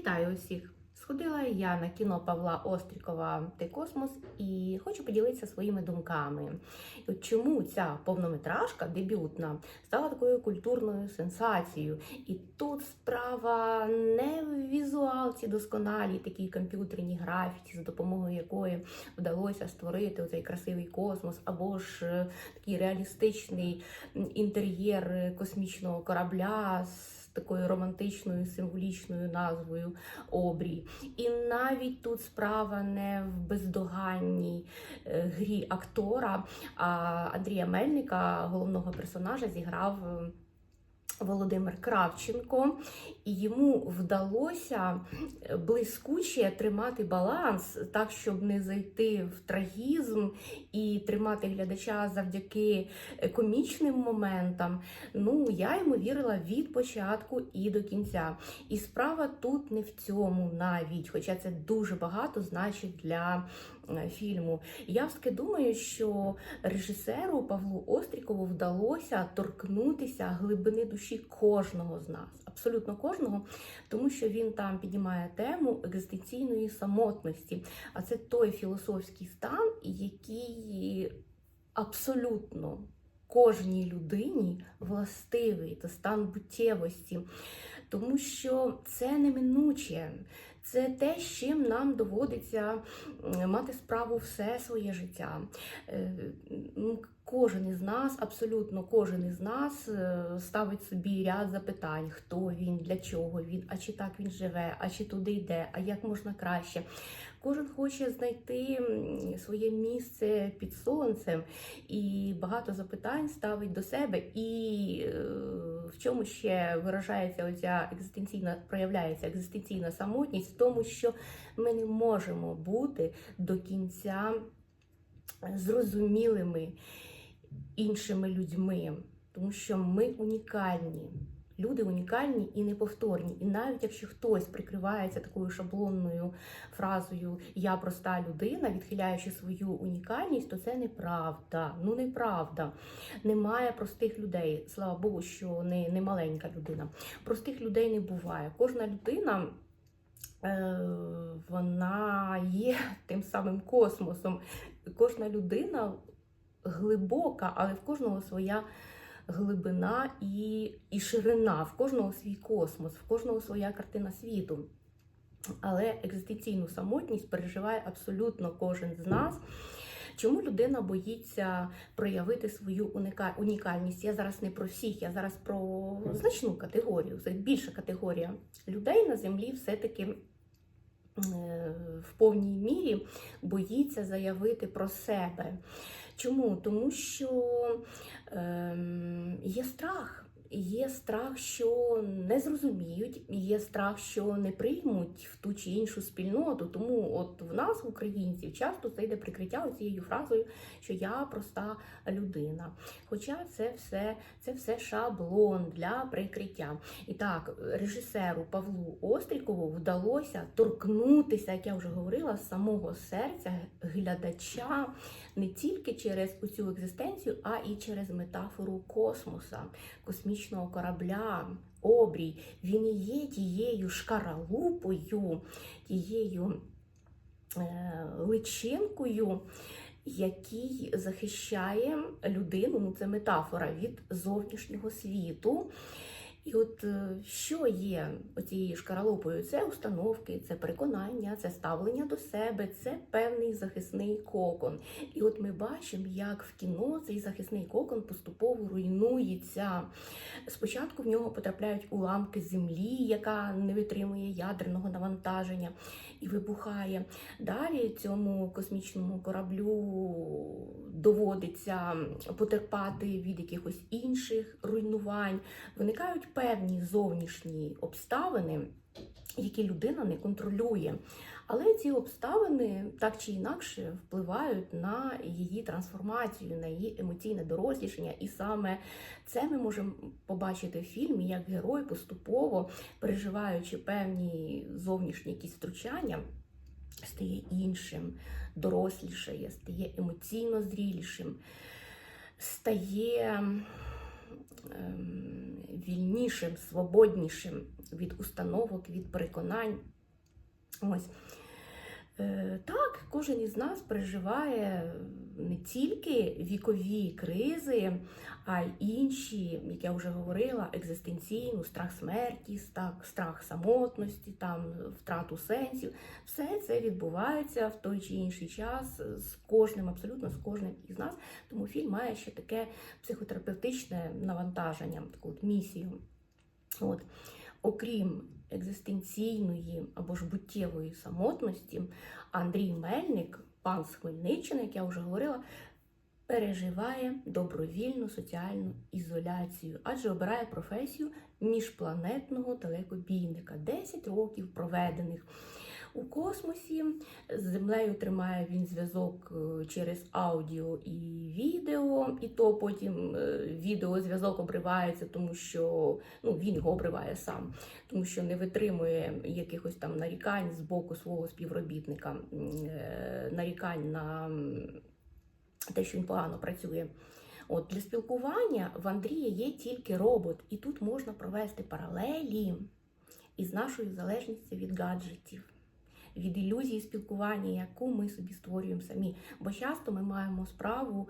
Вітаю усіх! Сходила я на кіно Павла Острікова «Ти космос і хочу поділитися своїми думками. Чому ця повнометражка дебютна стала такою культурною сенсацією? І тут справа не в візуалці досконалій, такій комп'ютерній графіці, за допомогою якої вдалося створити цей красивий космос, або ж е, такий реалістичний інтер'єр космічного корабля. з Такою романтичною символічною назвою обрій. І навіть тут справа не в бездоганній е, грі актора, а Андрія Мельника, головного персонажа, зіграв. Е, Володимир Кравченко, і йому вдалося блискуче тримати баланс так, щоб не зайти в трагізм і тримати глядача завдяки комічним моментам. Ну, я йому вірила від початку і до кінця. І справа тут не в цьому навіть, хоча це дуже багато значить для е, фільму. Я все-таки думаю, що режисеру Павлу Острікову вдалося торкнутися глибини душі кожного з нас, абсолютно кожного, тому що він там піднімає тему екзистенційної самотності. А це той філософський стан, який абсолютно кожній людині властивий, це стан буттєвості. Тому що це неминуче, це те, з чим нам доводиться мати справу все своє життя. Е, Кожен із нас, абсолютно кожен із нас е, ставить собі ряд запитань, хто він, для чого він, а чи так він живе, а чи туди йде, а як можна краще. Кожен хоче знайти своє місце під сонцем, і багато запитань ставить до себе. І е, в чому ще виражається оця екзистенційна, проявляється екзистенційна самотність, в тому, що ми не можемо бути до кінця зрозумілими іншими людьми, тому що ми унікальні. Люди унікальні і неповторні. І навіть якщо хтось прикривається такою шаблонною фразою Я проста людина, відхиляючи свою унікальність, то це неправда. Ну неправда. Немає простих людей. Слава Богу, що не, не маленька людина. Простих людей не буває. Кожна людина. е, Вона є тим самим космосом. Кожна людина глибока, але в кожного своя глибина і, і ширина, в кожного свій космос, в кожного своя картина світу. Але екзистенційну самотність переживає абсолютно кожен з нас. Чому людина боїться проявити свою унікальність? Я зараз не про всіх, я зараз про значну категорію. Більша категорія людей на землі все-таки е, в повній мірі боїться заявити про себе. Чому? Тому що ем, є страх. Є страх, що не зрозуміють, є страх, що не приймуть в ту чи іншу спільноту. Тому от в нас, в українців, часто це йде прикриття цією фразою, що я проста людина. Хоча це все, це все шаблон для прикриття. І так, режисеру Павлу Острікову вдалося торкнутися, як я вже говорила, з самого серця глядача не тільки через цю екзистенцію, а і через метафору космоса, космічного корабля, обрій. Він і є тією шкаралупою, тією е, личинкою. Який захищає людину, ну це метафора від зовнішнього світу. І от е, що є оцією шкаралупою? Це установки, це переконання, це ставлення до себе, це певний захисний кокон. І от ми бачимо, як в кіно цей захисний кокон поступово руйнується. Спочатку в нього потрапляють уламки землі, яка не витримує ядерного навантаження і вибухає. Далі цьому космічному кораблю доводиться потерпати від якихось інших руйнувань. Виникають певні зовнішні обставини, які людина не контролює. Але ці обставини так чи інакше впливають на її трансформацію, на її емоційне дорослішання. І саме це ми можемо побачити в фільмі, як герой поступово переживаючи певні зовнішні якісь втручання, стає іншим, дорослішає, стає емоційно зрілішим, стає вільнішим, свободнішим від установок, від переконань. Ось. Е, Так, кожен із нас переживає не тільки вікові кризи, а й інші, як я вже говорила, екзистенційну, страх смерті, страх, самотності, там, втрату сенсів. Все це відбувається в той чи інший час з кожним, абсолютно з кожним із нас. Тому фільм має ще таке психотерапевтичне навантаження, таку от місію. От. Окрім екзистенційної або ж буттєвої самотності, Андрій Мельник, пан з Хмельниччини, як я вже говорила, переживає добровільну соціальну ізоляцію, адже обирає професію міжпланетного далекобійника. 10 років проведених у космосі. З землею тримає він зв'язок е, через аудіо і відео, і то потім е, відеозв'язок обривається, тому що ну, він його обриває сам, тому що не витримує якихось там нарікань з боку свого співробітника, е, нарікань на те, що він погано працює. От для спілкування в Андрія є тільки робот, і тут можна провести паралелі із нашою залежністю від гаджетів, від ілюзії спілкування, яку ми собі створюємо самі. Бо часто ми маємо справу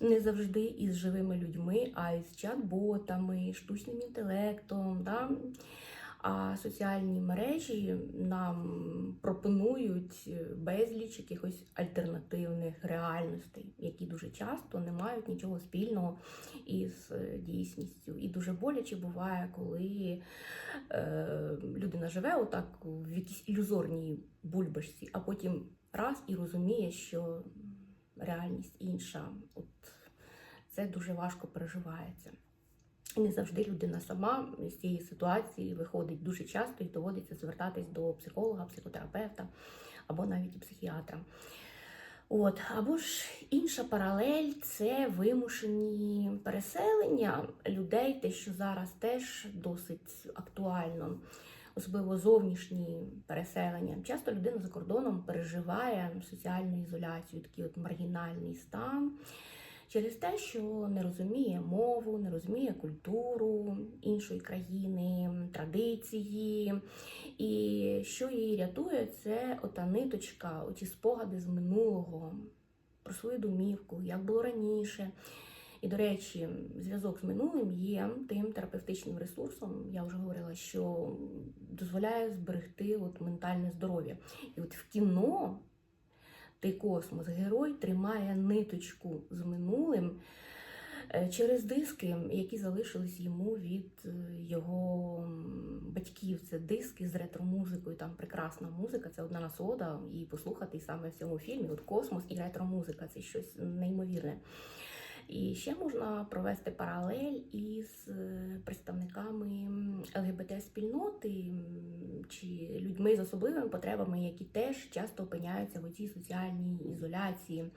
не завжди із живими людьми, а із чат-ботами, штучним інтелектом. Да? А соціальні мережі нам пропонують безліч якихось альтернативних реальностей, які дуже часто не мають нічого спільного із е, дійсністю. І дуже боляче буває, коли е, людина живе отак в якійсь ілюзорній бульбашці, а потім раз і розуміє, що реальність інша. От це дуже важко переживається. І не завжди людина сама з цієї ситуації виходить дуже часто і доводиться звертатись до психолога, психотерапевта або навіть психіатра. От, або ж інша паралель це вимушені переселення людей, те, що зараз теж досить актуально, особливо зовнішні переселення. Часто людина за кордоном переживає соціальну ізоляцію, такий от маргінальний стан через те, що не розуміє мову, не розуміє культуру іншої країни, традиції. І що її рятує, це ота ниточка, оті спогади з минулого, про свою домівку, як було раніше. І, до речі, зв'язок з минулим є тим терапевтичним ресурсом, я вже говорила, що дозволяє зберегти от ментальне здоров'я. І от в кіно той космос, герой тримає ниточку з минулим е, через диски, які залишились йому від е, його батьків. Це диски з ретро-музикою. Там прекрасна музика, це одна насолода, і послухати саме в цьому фільмі. От космос і ретро-музика це щось неймовірне. І ще можна провести паралель із е, представниками ЛГБТ-спільноти чи людьми з особливими потребами, які теж часто опиняються в цій соціальній ізоляції,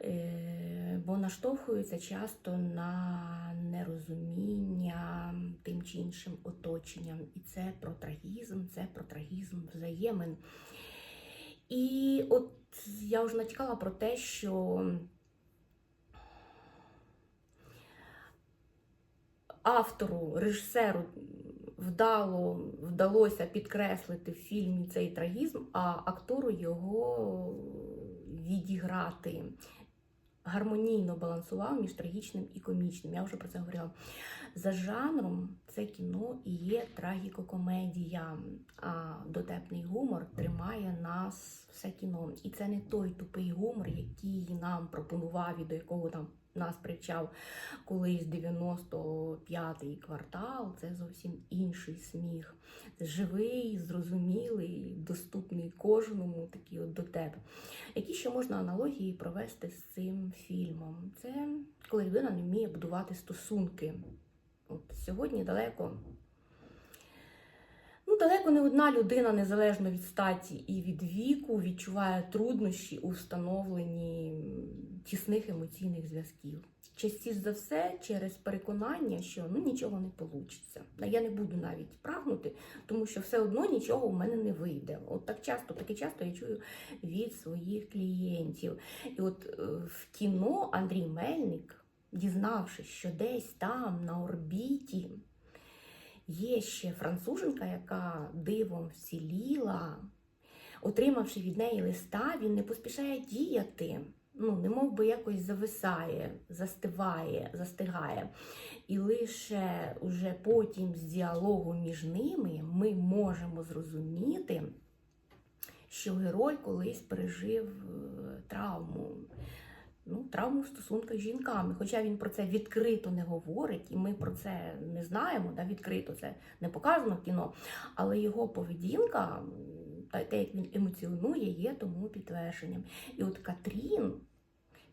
Е, бо наштовхуються часто на нерозуміння тим чи іншим оточенням. І це про трагізм, це про трагізм взаємин. І от я вже натякала про те, що автору, режисеру вдало, вдалося підкреслити в фільмі цей трагізм, а актору його відіграти. Гармонійно балансував між трагічним і комічним. Я вже про це говорила. За жанром це кіно і є трагікокомедія, а дотепний гумор тримає нас все кіно. І це не той тупий гумор, який нам пропонував і до якого там нас причав колись 95-й квартал. Це зовсім інший сміх. Живий, зрозумілий, доступний кожному, такий от до тебе. Які ще можна аналогії провести з цим фільмом? Це коли людина не вміє будувати стосунки. От Сьогодні далеко. Далеко не одна людина, незалежно від статі і від віку, відчуває труднощі у встановленні тісних емоційних зв'язків. Частіше за все через переконання, що ну нічого не вийде. Я не буду навіть прагнути, тому що все одно нічого в мене не вийде. От так часто, таке часто я чую від своїх клієнтів. І от е, в кіно Андрій Мельник дізнавшись, що десь там на орбіті є ще француженка, яка дивом вціліла, отримавши від неї листа, він не поспішає діяти. Ну, не мов би якось зависає, застиває, застигає. І лише уже потім з діалогу між ними ми можемо зрозуміти, що герой колись пережив е, травму. Ну, травму в стосунках з жінками. Хоча він про це відкрито не говорить, і ми про це не знаємо, да, відкрито це не показано в кіно. Але його поведінка, та те, як він емоціонує, є тому підтвердженням. І от Катрін,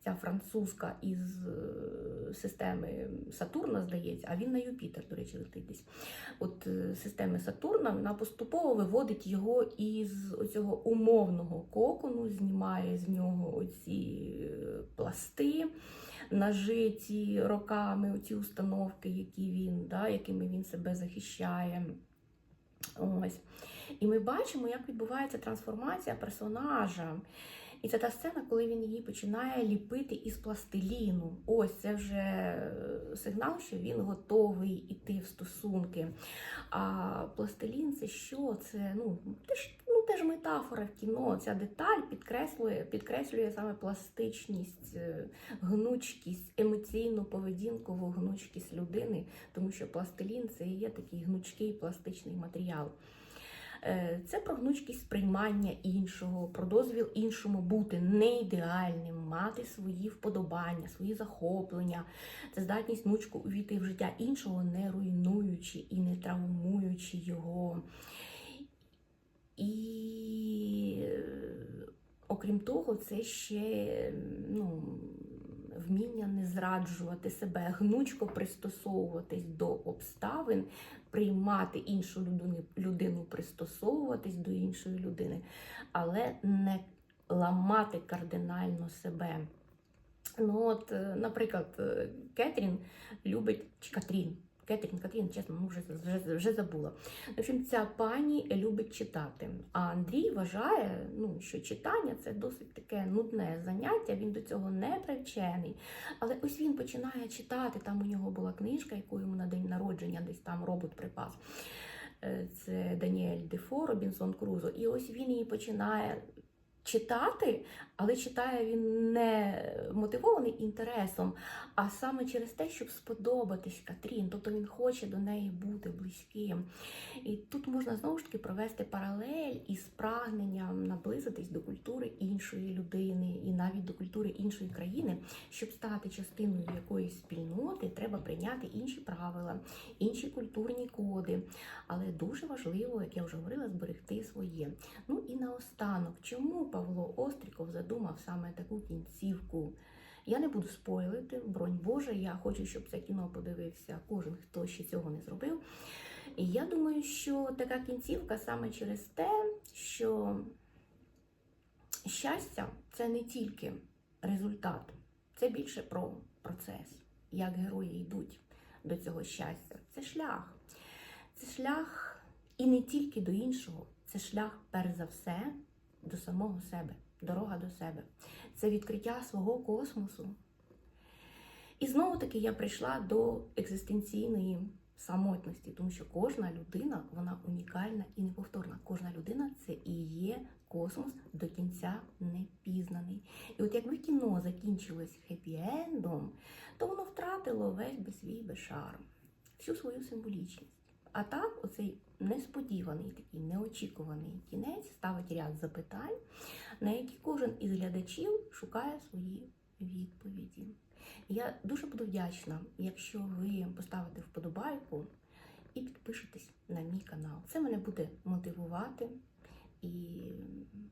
ця французька із е, системи Сатурна, здається, а він на Юпітер, до речі, летить десь. От е, системи Сатурна вона поступово виводить його із оцього умовного кокону, знімає з нього оці е, пласти. Нажиті роками оці установки, які він, да, якими він себе захищає. Ось. І ми бачимо, як відбувається трансформація персонажа. І це та сцена, коли він її починає ліпити із пластиліну. Ось це вже е, сигнал, що він готовий іти в стосунки. А пластилін це що? Це ну, теж, ну, теж метафора в кіно. Ця деталь підкреслює, підкреслює саме пластичність, е, гнучкість, емоційну поведінкову гнучкість людини, тому що пластилін це є такий гнучкий пластичний матеріал. Е, Це про гнучкість сприймання іншого, про дозвіл іншому бути не ідеальним, мати свої вподобання, свої захоплення. Це здатність гнучко увійти в життя іншого, не руйнуючи і не травмуючи його. І е, окрім того, це ще ну, вміння не зраджувати себе, гнучко пристосовуватись до обставин, приймати іншу людину, людину, пристосовуватись до іншої людини, але не ламати кардинально себе. Ну, от, е, наприклад, е, Кетрін любить чи Катрін. Кетрін, Катрін, чесно, ну вже, вже, вже забула. В общем, ця пані любить читати. А Андрій вважає, ну, що читання це досить таке нудне заняття, він до цього не привчений. Але ось він починає читати. Там у нього була книжка, яку йому на день народження десь там робот припас. Е, Це Даніель Дефо, Робінсон Крузо. І ось він її починає читати, але читає він не мотивований інтересом, а саме через те, щоб сподобатись Катрін. Тобто він хоче до неї бути близьким. І тут можна знову ж таки провести паралель із прагненням наблизитись до культури іншої людини і навіть до культури іншої країни, щоб стати частиною якоїсь спільноти, треба прийняти інші правила, інші культурні коди. Але дуже важливо, як я вже говорила, зберегти своє. Ну і наостанок, чому Павло Остріков задумав саме таку кінцівку? Я не буду спойлити, бронь Боже, я хочу, щоб це кіно подивився кожен, хто ще цього не зробив. І я думаю, що така кінцівка саме через те, що щастя це не тільки результат, це більше про процес, як герої йдуть до цього щастя. Це шлях. Це шлях і не тільки до іншого, це шлях, перш за все, до самого себе, дорога до себе. Це відкриття свого космосу. І знову таки я прийшла до екзистенційної самотності, тому що кожна людина вона унікальна і неповторна. Кожна людина це і є космос до кінця не пізнаний. І от якби кіно закінчилось хеппі-ендом, то воно втратило весь би свій би шарм, всю свою символічність. А так, оцей несподіваний, такий неочікуваний кінець ставить ряд запитань, на які кожен із глядачів шукає свої відповіді. Я дуже буду вдячна, якщо ви поставите вподобайку і підпишетесь на мій канал. Це мене буде мотивувати і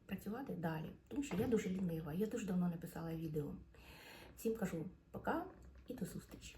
працювати далі, тому що я дуже лінива, я дуже давно не писала відео. Всім кажу пока і до зустрічі!